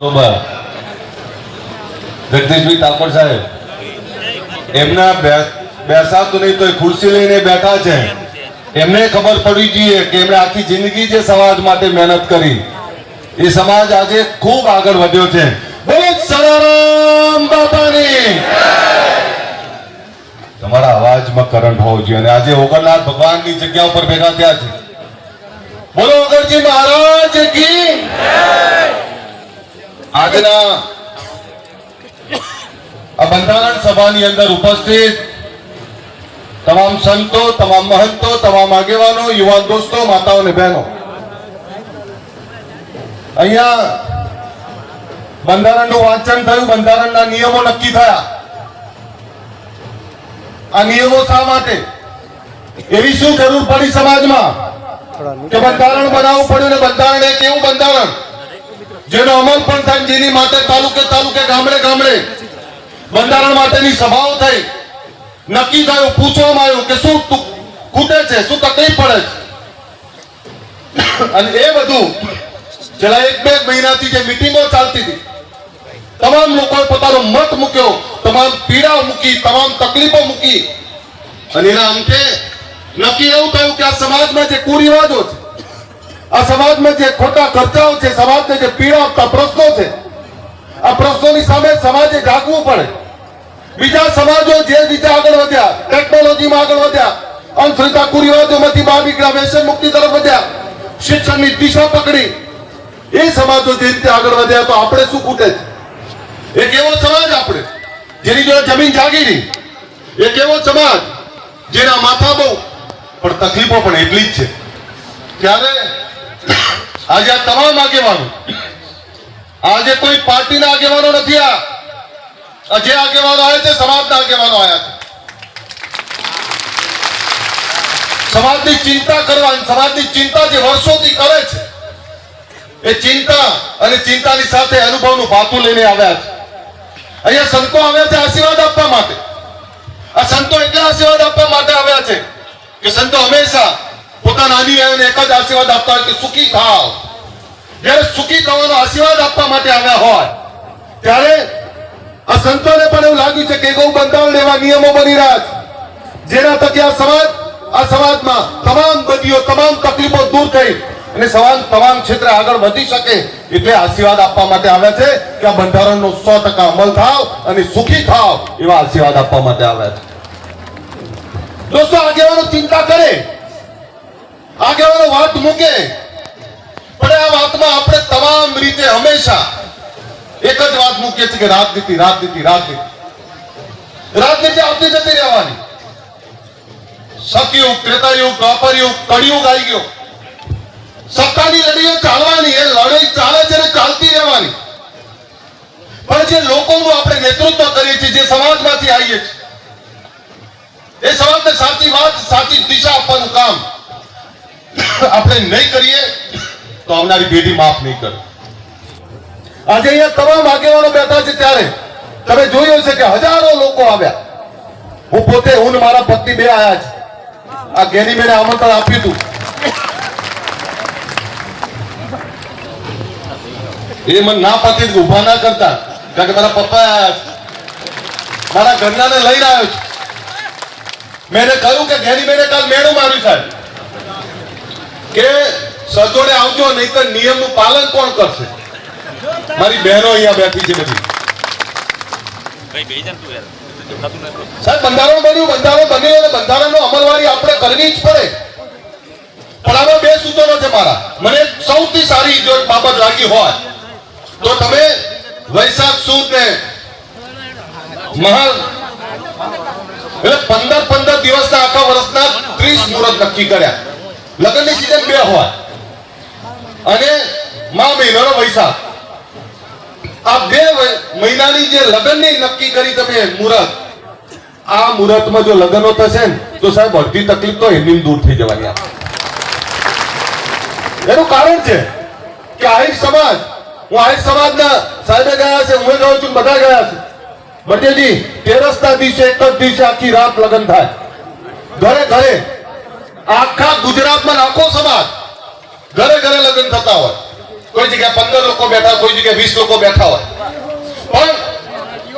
જગદીશભાઈ ઠાકોર સાહેબ, એમના બેસાતું નહીં તો ખુરશી લઈને બેઠા છે. એમને ખબર પડવી જોઈએ કે એમણે આખી જિંદગી જે સમાજ માટે મહેનત કરી, એ સમાજ આજે ખૂબ આગળ વધ્યો છે. બોલો સરારામ બાપાની. તમારા અવાજમાં કરંટ હોવો જોઈએ અને આજે ઓગણનાથ ભગવાનની જગ્યા ઉપર ભેગા થયા છે. બોલો ઓગણજી મહારાજ આજના આ બંધારણ સભાની અંદર ઉપસ્થિત તમામ સંતો, તમામ મહંતો, તમામ આગેવાનો, યુવાન દોસ્તો, માતાઓ અને બહેનો. અહીંયા બંધારણનું વાંચન થયું, બંધારણના નિયમો નક્કી થયા. આ નિયમો શા માટે? એવી શું જરૂર પડી સમાજમાં કે બંધારણ બનાવવું પડ્યું ને બંધારણ એક એવું બંધારણ? જેનો અમલ પણ થાય જેની માટે તાલુકે તાલુકે, ગામડે ગામડે બંધારણ માટેની સભાઓ થઈ. નક્કી થયું, પૂછવામાં આવ્યું કે શું ખૂટે છે, શું તકલીફ પડે છે? અને એ બધું છેલ્લા એક બે મહિનાથી જે મિટિંગો ચાલતી હતી, તમામ લોકોએ પોતાનો મત મૂક્યો, તમામ પીડા મૂકી, તમામ તકલીફો મૂકી. અને એના અંતે નક્કી એવું થયું કે આ સમાજમાં જે કુરિવાજો છે આ સમાજમાં જે ખોટા ખર્ચાઓ છે, સમાજને જે પીડા આપતા પ્રશ્નો છે, આ પ્રશ્નોની સામે સમાજે જાગવું પડે. બીજા સમાજો જે રીતે આગળ વધ્યા, ટેકનોલોજીમાં આગળ વધ્યા, અંધશ્રદ્ધા કુરિવાજોમાંથી નીકળ્યા, વ્યસન મુક્તિ તરફ વધ્યા, શિક્ષણની દિશા પકડી, એ સમાજો જે રીતે આગળ વધ્યા, તો આપણે શું ખૂટે છે? એક એવો સમાજ આપણે, જેની જોડે જમીન જાગીરી એક એવો સમાજ, જેના માથા બહુ, પણ તકલીફો પણ એટલી જ છે. ત્યારે આજે આ તમામ આગેવાનો, આજે કોઈ પાર્ટીના આગેવાનો નથી આ. જે આગેવાનો આવ્યા છે, સમાજના આગેવાનો આવ્યા છે. સમાજની ચિંતા કરવાની, સમાજની ચિંતા જે વર્ષોથી કરે છે, એ ચિંતા અને ચિંતાની સાથે અનુભવનું ભાતું લઈને આવ્યા છે. અહીંયા સંતો આવ્યા છે આશીર્વાદ આપવા માટે. આ સંતો એટલા આશીર્વાદ આપવા માટે આવ્યા છે કે સંતો હંમેશા પોતાના અનુયાયીઓને એક જ આશીર્વાદ આપતા હોય કે સુખી થાવ. જ્યારે સુખી થવાનો આશીર્વાદ આપવા માટે આવ્યા હોય, ત્યારે આ સંતોને પણ એવું લાગ્યું છે કે ગૌ બંધારણ એવા નિયમો બની રહ્યા છે. જેના થકી આ સમાજ, આ સમાજમાં તમામ ગતિઓ, તમામ તકલીફો દૂર થઈ અને સમાજ તમામ ક્ષેત્રે આગળ વધી શકે એટલે આશીર્વાદ આપવા માટે આવ્યા છે કે આ બંધારણનો સો ટકા અમલ થાવ અને સુખી થાવ એવા આશીર્વાદ આપવા માટે આવ્યા છે. દોસ્તો, આગેવાનો ચિંતા કરે, આગેવાનો વાત મૂકે પણ આ વાતમાં આપણે તમામ રીતે હંમેશા એક જ વાત મૂકીએ છીએ કે રાજનીતિ રાજનીતિ રાજનીતિ. રાજનીતિ આવતી જતી રહેવાની. સતયુગ ત્રેતાયુગ દ્વાપરયુગ કળિયુગ આવી ગયો. સત્તાની લડીઓ ચાલવાની, એ લડાઈ ચાલે છે ચાલતી રહેવાની. પણ જે લોકોનું આપણે નેતૃત્વ કરીએ છીએ, જે સમાજમાંથી આવીએ છીએ, એ સમાજને સાચી વાત, સાચી દિશા આપવાનું કામ આપણે નહીં કરીએ. તો આવનારી પેઢી માફ નહીં કરે. આજે અહીંયા તમામ આગેવાનો બેઠા છે ત્યારે. તમે જોયું હશે કે હજારો લોકો આવ્યા. હું પોતે, હું મારા પત્ની બે આવ્યા છે. આ ગેની બેને આમંત્રણ આપ્યું હતું. એ મને ના પાતી ઊભા ના કરતા. કારણ કે મારા પપ્પા આવ્યા છે. મારા ઘરનાને લઈને આવ્યો છે. મેં કહ્યું કે ઘેરી બેને કાલ મેળું માર્યું સાહેબ. કે સજોડે આવજો નહીતર નિયમનું પાલન કોણ કરશે? મારી બહેનો અહીંયા બેઠી છે બધી. સાહેબ બંધારણ બન્યું બંધારણ બન્યું અને બંધારણનો અમલવારી આપણે કરવી જ પડે. પણ આમાં બે સૂચનો છે મારા. મને સૌથી સારી જો બાબત લાગી હોય તો તમે વૈશાખ સુદ ને મહાલ એટલે પંદર પંદર દિવસના આખા વર્ષના ત્રીસ મુહૂર્ત નક્કી કર્યા. લગ્નની સિઝન બે હોય. અને મા મહિનાનો વૈશાખ આ બે મહિનાની જે લગ્નની નક્કી કરી તમે, મુહૂર્ત. આ મુહૂર્તમાં જો લગ્નો થશે ને, તો સાહેબ અડધી તકલીફ તો એમની દૂર થઈ જવાની. એનું કારણ છે કે આહિર સમાજ, હું આહિર સમાજના સાહેબે ગયા છે, હું ગયો છું બધા ગયા છે. ભરજેજી તેરસ ના દિવસે એક જ દિવસે આખી રાત લગ્ન થાય. ઘરે ઘરે, આખા ગુજરાતમાં આખો સમાજ ઘરે ઘરે લગ્ન થતા હોય. કોઈ જગ્યાએ પંદર લોકો બેઠા કોઈ જગ્યાએ વીસ લોકો બેઠા હોય. પણ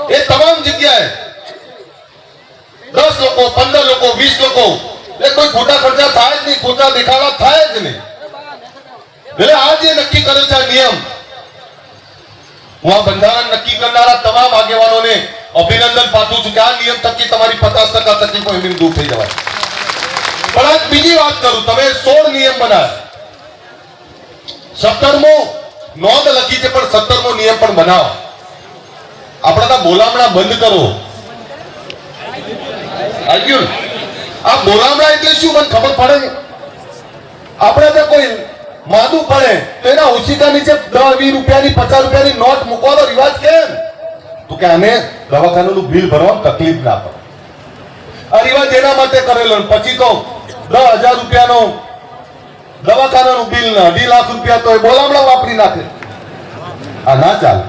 એ તમામ જગ્યાએ દસ લોકો, પંદર લોકો, વીસ લોકો, એ કોઈ ખોટા ખર્ચા થાય જ નહીં, ખોટા દેખાડા થાય જ નહીં. એટલે આ જે નક્કી કર્યો છે નિયમ. હું આ બંધારણ નક્કી કરનારા તમામ આગેવાનોને અભિનંદન પાઠવું છું કે આ નિયમ થકી તમારી પચાસ ટકા તકલીફો એમની દૂર થઈ જવાય. પણ આજ બીજી વાત કરું, તમે સોળ નિયમ બનાવ્યા. સત્તરમો નોંધ લખી છે, પણ સત્તરમો નિયમ પણ બનાવો. આપણા બોલામણા બંધ કરો. આ બોલામણા એટલે શું, મને ખબર પડે આપણે તો કોઈ માદું પડે, તો એના ઓછીકા નીચે દસ, વીસ રૂપિયાની, પચાસ રૂપિયાની નોટ મૂકવાનો રિવાજ કેમ તો કે આને દવાખાનાનું બિલ ભરવામાં તકલીફ ના પડે. આ રિવાજ એના માટે કરેલો પછી તો દસ હજાર રૂપિયાનો દવાખાનાનું બિલ ના અઢી લાખ રૂપિયા તો એ બોલામણા વાપરી નાખે. આ ના ચાલે.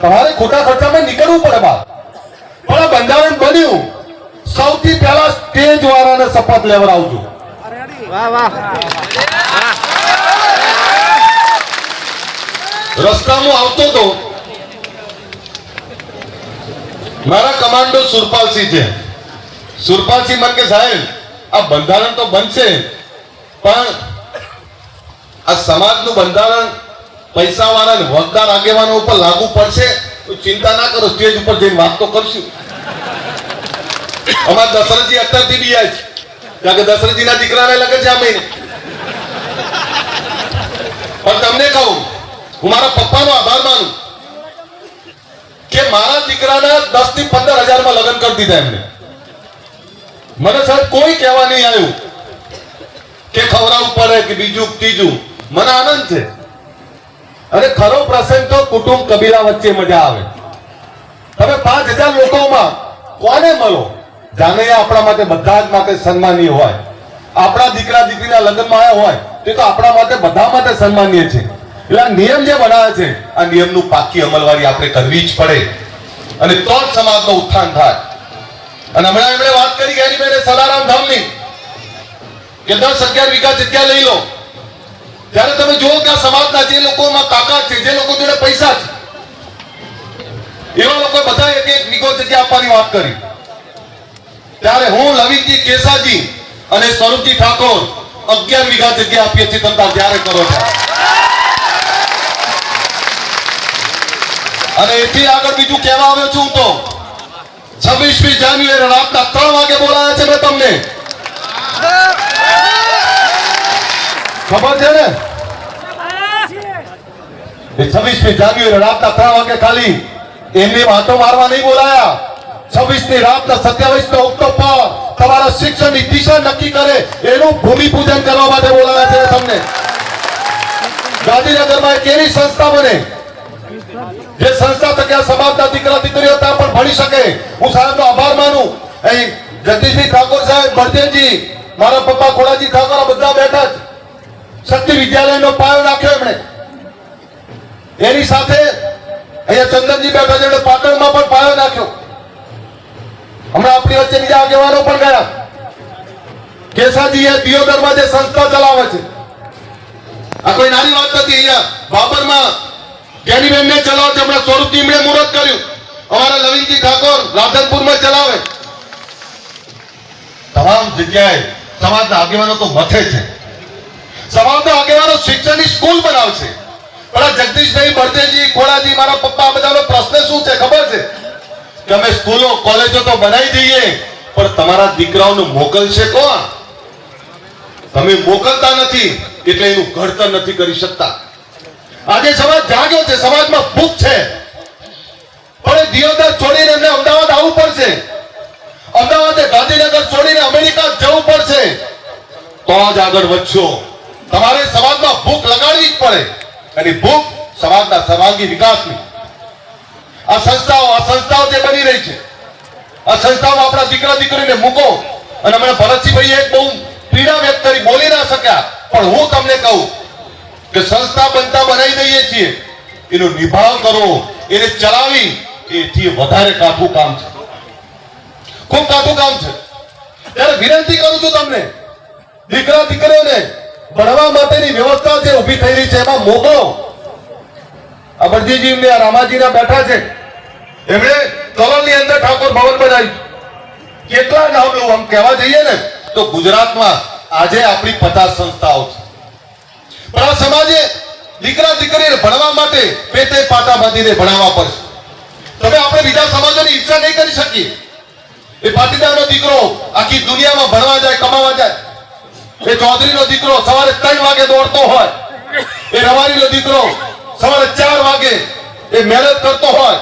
તમારે ખોટા ખર્ચામાં નીકળવું પડે બા. પણ આ બંધારણ બન્યું. સૌથી પહેલા સ્ટેજ વાળાને શપથ લેવડાવજો રસ્તામાં આવતો તો મારા કમાન્ડો સુરપાલસિંહ. છે સુરપાલસિંહ મને કે સાહેબ આ બંધારણ તો બનશે. પણ આ સમાજનું બંધારણ પૈસા વાળા ને વગદાર આગેવાનો ઉપર લાગુ પડશે ચિંતા ના કરો, સ્ટેજ ઉપર જઈને વાત તો કરશું. અમારા દશરથજી અત્યારથી બી છે. કારણ કે દશરથજીના દીકરાને લગે છે આ મહિને. પણ તમને કહું, હું મારા પપ્પાનો આભાર માનું કે મારા દીકરાના દસથી પંદર હજારમાં લગ્ન કરી દીધા એમને. મને સાહેબ કોઈ કહેવા નહીં આવ્યું. કે ખવડાવવું પડે કે બીજું ત્રીજું? મને આનંદ છે. અને ખરો પ્રસંગ તો કુટુંબ કબીલા વચ્ચે મજા આવે. તમે પાંચ હજાર લોકોમાં કોને મળો? જાણે આપણા માટે બધા જ માટે સન્માનીય હોય. આપણા દીકરા દીકરીના લગ્નમાં આવ્યા હોય, તે તો આપણા માટે બધા માટે સન્માનીય છે. એટલે આ નિયમ જે બનાવે છે, આ નિયમનું પાકી અમલવારી આપણે કરવી જ પડે. અને તો જ સમાજનો ઉત્થાન થાય. અને હમણાં એમણે વાત કરી ગયા બેને સદારામ ધામની. કે દસ અગિયાર વીઘા જગ્યા લઈ લો. ત્યારે તમે જુઓ કે આ સમાજના જે લોકોમાં તાકાત છે, જે લોકો જોડે પૈસા છે, એવા લોકો બધા એક એક વીઘો જગ્યા આપવાની વાત કરી. ત્યારે હું લવિનજી કેસાજી અને સ્વરૂપજી ઠાકોર અગિયાર વીઘા જગ્યા આપીએ છીએ, તમે ત્યારે કરો છો. અને એથી આગળ બીજું કહેવા આવ્યો છું તો, છવ્વીસમી જાન્યુઆરી રાતના ત્રણ વાગે બોલાયા છે મેં તમને. ખબર છે ને? છવ્વીસમી જાન્યુઆરી રાતના ત્રણ વાગે ખાલી એમની વાતો મારવા નહીં બોલાયા. છવ્વીસની રાતના સત્યાવીસ નો ઓક્ટોબર તમારા શિક્ષણની દિશા નક્કી કરે એનું ભૂમિ પૂજન કરવા માટે બોલાવ્યા છે તમને. ગાંધીનગરમાં એક એવી સંસ્થા બને, જે સંસ્થા તકે સમાજના દીકરા દીકરીઓ ત્યાં પણ ભણી શકે. હું સાહેબનો આભાર માનું. અહીં જગદીશભાઈ ઠાકોર સાહેબ, બળદેવજી મારા પપ્પા ખોડાજી ઠાકોર બધા બેઠા જ. શક્તિ વિદ્યાલયનો પાયો નાખ્યો એમણે. એની સાથે અહીંયા ચંદનજી બેઠા છે પાટણમાં પણ પાયો નાખ્યો. હમણાં આપણી વચ્ચે બીજા આગેવાનો પણ ગયા. કેસાજી એ દિયોદરમાં જે સંસ્થા ચલાવે છે. આ કોઈ નાની વાત નથી, અહીંયા બાબરમાં જ્ઞાનીબેન ને ચલાવે છે હમણાં સ્વરૂપ એમણે મુહૂર્ત કર્યું. અમારા લવિંગજી ઠાકોર રાધનપુરમાં ચલાવે. તમામ જગ્યાએ સમાજના આગેવાનો તો મથે છે. સમાજના આગેવાનો શિક્ષણની સ્કૂલ બનાવશે. આ જગદીશભાઈ બળદેવજી, ખોડાજી, મારા પપ્પા બધાનો પ્રશ્ન શું છે ખબર છે? કે અમે સ્કૂલો, કોલેજો તો બનાવી દઈએ, પણ તમારા દીકરાઓને મોકલશે કોણ? તમે મોકલતા નથી, એટલે એનું ઘડતર નથી કરી શકતા. આજે સમાજ જાગ્યો છે, સમાજમાં ભૂખ છે. પણ દિયોદર છોડીને એમને અમદાવાદ આવવું પડશે. અમદાવાદે ગાંધીનગર છોડીને અમેરિકા જવું પડશે. તો જ આગળ વધશો. તમારે સમાજમાં ભૂખ લગાડવી જ પડે. અને ભૂખ સમાજના સર્વાંગી વિકાસની. આ સંસ્થાઓ આ સંસ્થાઓ જે બની રહી છે. આ સંસ્થાઓમાં આપણા દીકરા દીકરીને મૂકો. અને હમણાં ભરતસિંહભાઈએ એક બહુ પીડા વ્યક્ત કરી, બોલી ના શક્યા. પણ હું તમને કહું કે સંસ્થા બનતા બનાવી દઈએ છીએ. એનો નિભાવ કરો. એને ચલાવી. એથી વધારે કાઠું કામ છે. ખૂબ કાઠું કામ છે. ત્યારે વિનંતી કરું છું તમને, દીકરા, દીકરીઓને ભણવા માટેની વ્યવસ્થા જે ઊભી થઈ રહી છે, એમાં મોકલો. બળજીજી ને રામાજીના બેઠા છે. એમણે કલોલની અંદર ઠાકોર ભવન બનાવ્યું. કેટલા નામ આમ કહેવા જઈએ ને, તો ગુજરાતમાં આજે આપણી પચાસ સંસ્થાઓ છે. પણ આ સમાજે દીકરા, દીકરીને ભણવા માટે પેટે પાટા બાંધીને ભણાવવા પડશે. તમે આપણે બીજા સમાજોની ઈચ્છા નહીં કરી શકીએ. એ પાટીદારનો દીકરો આખી દુનિયામાં ભણવા જાય, કમાવા જાય. એ ચૌધરીનો દીકરો સવારે ત્રણ વાગે દોડતો હોય. એ રવારીનો દીકરો સવારે ચાર વાગે એ મહેનત કરતો હોય.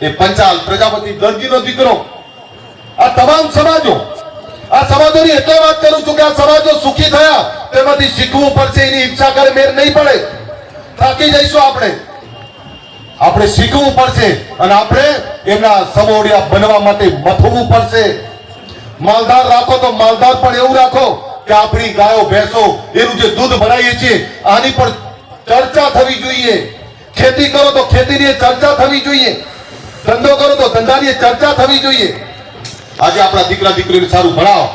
એ પંચાલ પ્રજાપતિ દરજીનો દીકરો. આ તમામ સમાજો, આ સમાજોની એટલે વાત કરું છું કે આ સમાજો સુખી થયા, તેમાંથી શીખવું પડશે, એની ઈચ્છા કરે, મેર નહીં પડે. થાકી જઈશું આપણે. આપણે શીખવું પડશે અને આપણે એમના સમોડિયા બનવા માટે મથવું પડશે. માલદાર રાખો તો માલદાર પણ એવું રાખો કે આપણી ગાયો, ભેંસો, એનું જે દૂધ ભરાઈએ છીએ, આની પણ ચર્ચા થવી જોઈએ. ખેતી કરો તો ખેતીની ચર્ચા થવી જોઈએ. ધંધો કરો તો ધંધાની ચર્ચા થવી જોઈએ. આજે આપણા દીકરા, દીકરીને સારું ભણાવો.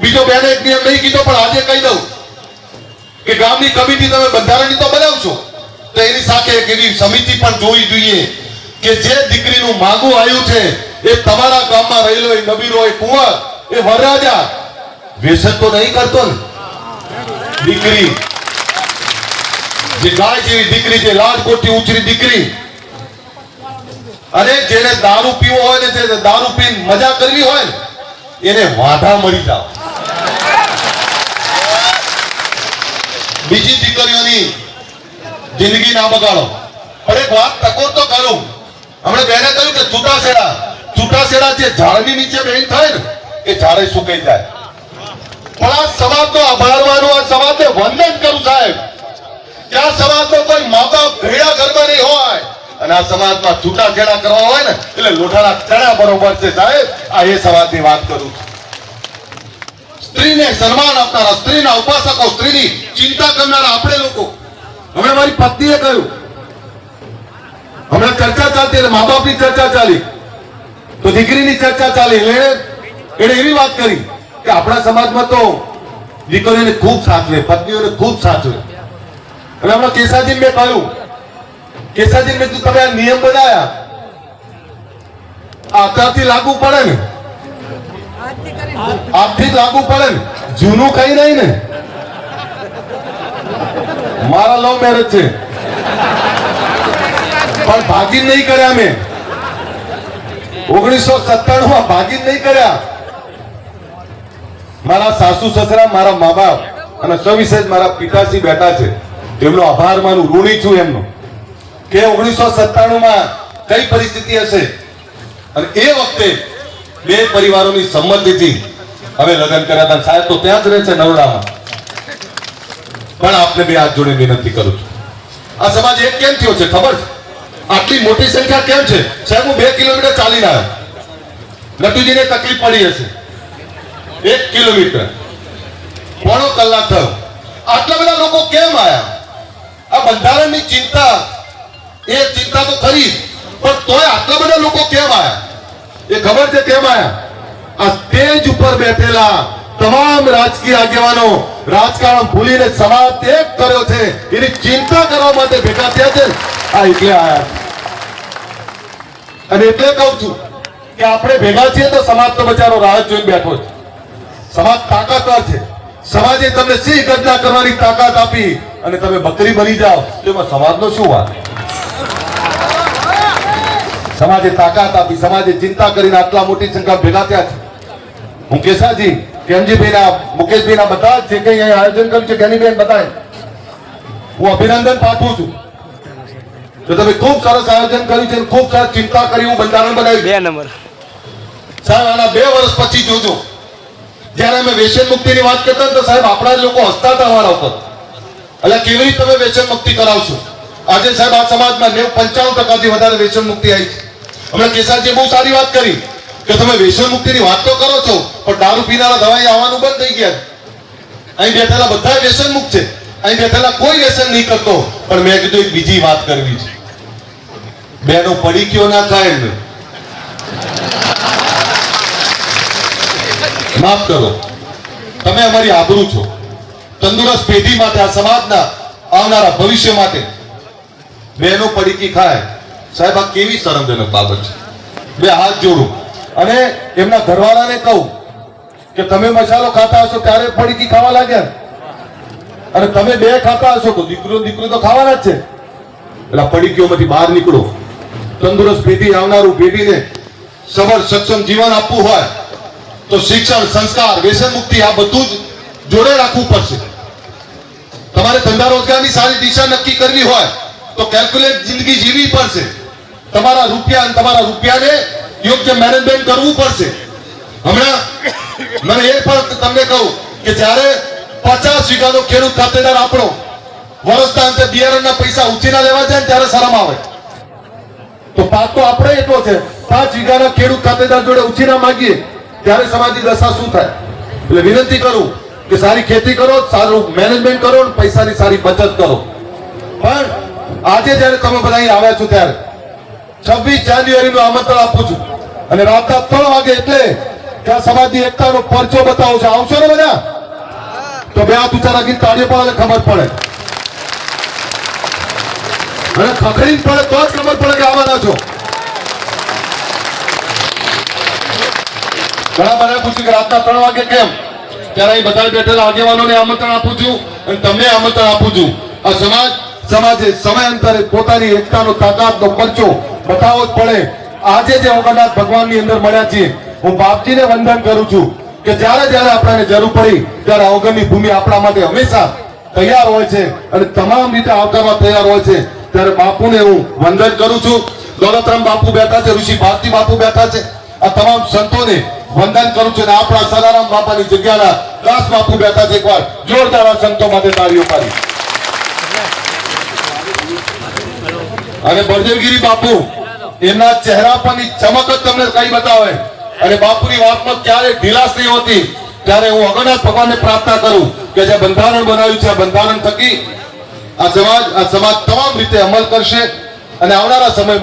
બીજો બેને એક નિયમ નહીં કીધો, પણ આજે કહી દઉં કે ગામની કમિટી તમે બંધારણની તો બનાવશો. તો એની સાથે એક એવી સમિતિ પણ જોવી જોઈએ કે જે દીકરીનું માગું આવ્યું છે, એ તમારા ગામમાં રહેલો એ નબીરો, એ કુંવર, એ વરરાજા. વ્યસન તો નહીં કરતો ને? દીકરી. જે ગાય જેવી દીકરી છે લાડકોટની ઉછરી દીકરી. અને જેને દારૂ પીવો હોય ને, જે દારૂ પીને મજા કરવી હોય ને, એને વાંધા મળી જાવ બીજી દીકરીઓની જિંદગી ના બગાડો. પણ વાત ટકોર તો કરું. હમણે બેને કહ્યું કે છૂટાછેડા છૂટાછેડા જે ઝાડની નીચે બેન થાય ને, એ ઝાડે સુકાઈ જાય. પણ આ સમાજનો આભાર માનું, આ સમાજને વંદન કરું સાહેબ. કે આ સમાજનો કોઈ મા બાપ ભેડા ઘરમાં નહીં હોય. અને આ સમાજમાં છૂટાછેડા કરવા હોય ને, એટલે લોઢાના ચણા બરોબર છે સાહેબ. આ એ સમાજની વાત કરું છું. સ્ત્રીને સન્માન આપનારા, સ્ત્રીના ઉપાસકો, સ્ત્રીની ચિંતા કરનારા આપણે લોકો હમણાં મારી પત્નીએ કહ્યું હમણાં ચર્ચા ચાલતી મા બાપની ચર્ચા ચાલી. તો દીકરીની ચર્ચા ચાલી એટલે એણે એવી વાત કરી કે આપણા સમાજમાં તો દીકરીઓને ખૂબ સાચવે પત્નીઓને ખૂબ સાચવે અને હમણાં કેસાજી મેં કહ્યું કેસાજી મેં તમે આ નિયમ બનાયા. આ અત્યારથી લાગુ પડે ને. આજથી લાગુ પડે ને. જૂનું કઈ નહીં ને. મારા લવ મેરેજ છે. પણ ભાગીન નહીં કર્યા મેં. ઓગણીસો સત્તાણું માં ભાગીન નહીં કર્યા. મારા સાસુ સસરા, મારા મા બાપ અને સવિશેષ મારા પિતાશ્રી બેઠા છે. તેમનો આભાર માનું, ઋણી છું એમનો. કે ઓગણીસો સત્તાણું માં કઈ પરિસ્થિતિ હશે? અને એ વખતે બે પરિવારોની સંમતિથી હવે લગ્ન કર્યા હતા. સાહેબ તો ત્યાં જ રહે છે નવડામાં પણ આપને બે હાથ જોડે વિનંતી કરું છું. આ સમાજ એક કેમ થયો છે ખબર? આટલી મોટી સંખ્યા કેમ છે? સાહેબ, હું બે કિલોમીટર ચાલીને આવ્યો. નટુજીને તકલીફ પડી હશે. એક કિલોમીટર. પોણો કલાક થયો. આટલા બધા લોકો કેમ આવ્યા આ બંધારણની ચિંતા. એ ચિંતા તો ખરી, પણ તોય આટલા બધા લોકો કેમ આવ્યા એ ખબર છે કેમ આવ્યા આ સ્ટેજ ઉપર બેઠેલા તમામ રાજકીય આગેવાનો રાજકારણ ભૂલીને સમાજ એક કર્યો છે. એની ચિંતા કરવા માટે ભેગા થયા છે. આ એટલે આયા અને એટલે કહું છું કે આપણે ભેગા છીએ તો સમાજ તો બચારો રાહ જોઈને બેઠો છે. સમાજ તાકાતવાર છે. સમાજે તમને સિંહ ઘટના કરવાની તાકાત આપી અને તમે બકરી બની જાઓ, તો એમાં સમાજનો શું વાત સમાજે તાકાત આપી, સમાજે ચિંતા કરીને આટલા મોટી સંખ્યા ભેગા થયા છે. હું કેસાજી કેમજીભાઈના મુકેશભાઈના બધા જ કંઈ અહીં આયોજન કર્યું છે જ્ઞાનીબેન બધાએ. હું અભિનંદન પાઠવું છું. તો તમે ખૂબ સરસ આયોજન કર્યું છે ખૂબ સરસ ચિંતા કરી હું બંધારણ બનાવ્યું બે નંબર. સાહેબ આના બે વર્ષ પછી જોજો. જ્યારે અમે વ્યસન મુક્તિની વાત કરતા તો સાહેબ આપણા જ લોકો હસતા હતા અમારા ઉપર. એટલે કેવી રીતે તમે વ્યસન મુક્તિ કરાવશો? આજે સાહેબ આ સમાજમાં નેવ પંચાવન ટકાથી વધારે વ્યસન મુક્તિ આવી છે. હમણાં કેસાજી બહુ સારી વાત કરી. કે તમે વ્યસન મુક્તિની વાત તો કરો છો, પણ દારૂ પીનારા દવાઈ આવવાનું બંધ થઈ ગયા અહીં બેઠેલા બધા વ્યસન મુક્ત છે. અહીં બેઠેલા કોઈ વ્યસન નહીં કરતો. પણ મેં કીધું એક બીજી વાત કરવી છે. બેનો પડી કયો ના થાય એમને માફ કરો. તમે અમારી આબરૂ છો. તંદુરસ્ત પેઢી માટે આ સમાજના આવનારા ભવિષ્ય માટે બેનો પડીકી ખાય. સાહેબ, આ કેવી શરમજનક બાબત છે? બે હાથ જોડું. અને એમના ઘરવાળાને કહું કે તમે મસાલો ખાતા હશો ત્યારે પડીકી ખાવા લાગ્યા. અને તમે બે ખાતા હશો તો દીકરો દીકરો તો ખાવાના જ છે. એટલે પડીકીઓમાંથી બહાર નીકળો. તંદુરસ્ત પેઢી આવનારું પેઢીને સબળ, સક્ષમ જીવન આપવું હોય તો શિક્ષણ, સંસ્કાર, વ્યસન મુક્તિ આ બધું જ જોડે રાખવું પડશે. તમારે ધંધા રોજગારની સારી દિશા નક્કી કરવી હોય તો કેલ્ક્યુલેટ જિંદગી જીવવી પડશે. તમારા રૂપિયા અને તમારા રૂપિયાને યોગ્ય મેનેજમેન્ટ કરવું પડશે. હમણાં મને એ પણ તમને કહું કે જ્યારે પચાસ વીઘાનો ખેડૂત ખાતેદાર આપણો વર્ષના અંતે બિયારણના પૈસા ઉછીના લેવા જાય ત્યારે શરમ આવે. તો પાક તો આપણે એટલો છે, પાંચ વીઘાના ખેડૂત ખાતેદાર જોડે ઉછીના માંગીએ, ત્યારે સમાજની દશા શું થાય? એટલે વિનંતી કરું કે સારી ખેતી કરો, સારું મેનેજમેન્ટ કરો પૈસાની સારી બચત કરો. પણ આજે જ્યારે તમે બધા અહીં આવ્યા છો ત્યારે છવ્વીસ જાન્યુઆરી નું આમંત્રણ આપું છું. અને રાતના ત્રણ વાગે એટલે ત્યાં સમાજની એકતાનો પરચો બતાવો છે. આવશો ને બધા? તો બે હાથ ઊંચા રાખીને તાળીઓ પાડો ખબર પડે. અને ખખડી પડે તો જ ખબર પડે કે આવવાના છો. ઘણા બધા પૂછ્યું કે રાતના ત્રણ વાગે કેમ? ત્યારે બધા બેઠેલા આગેવાનોને આમંત્રણ આપું છું અને તમને આમંત્રણ આપું છું. આ સમાજ, સમાજે સમયાંતરે પોતાની એકતાનો તાકાતનો પરચો બતાવવો જ પડે. આજે જે ઓગણનાથ ભગવાનની અંદર મળ્યા છીએ, હું બાપજીને વંદન કરું છું કે જ્યારે જ્યારે આપણને જરૂર પડી, ત્યારે અવગણની ભૂમિ આપણા માટે હંમેશા તૈયાર હોય છે અને તમામ રીતે આવકારવા તૈયાર હોય છે. ત્યારે બાપુને હું વંદન કરું છું. દોલતરામ બાપુ બેઠા છે, ઋષિ ભારતી બાપુ બેઠા છે. આ તમામ સંતોને વંદન કરું છું આપણા સદારામ બાપાની જગ્યાના દાસ બાપુ બેઠા છે એકવાર. જોરદાર સંતો માટે તાળીઓ પાડી. અને બળદેવગીરી બાપુ એમના ચહેરા પરની ચમક જ તમને કઈ બતાવે. અને બાપુની વાતમાં ક્યારે ઢીલાશ નહીં હોતી. ત્યારે હું અગણનાથ ભગવાનને પ્રાર્થના કરું કે જે બંધારણ બનાવ્યું છે, આ બંધારણ થકી આ સમાજ આ સમાજ તમામ રીતે અમલ કરશે અને આવનારા સમયમાં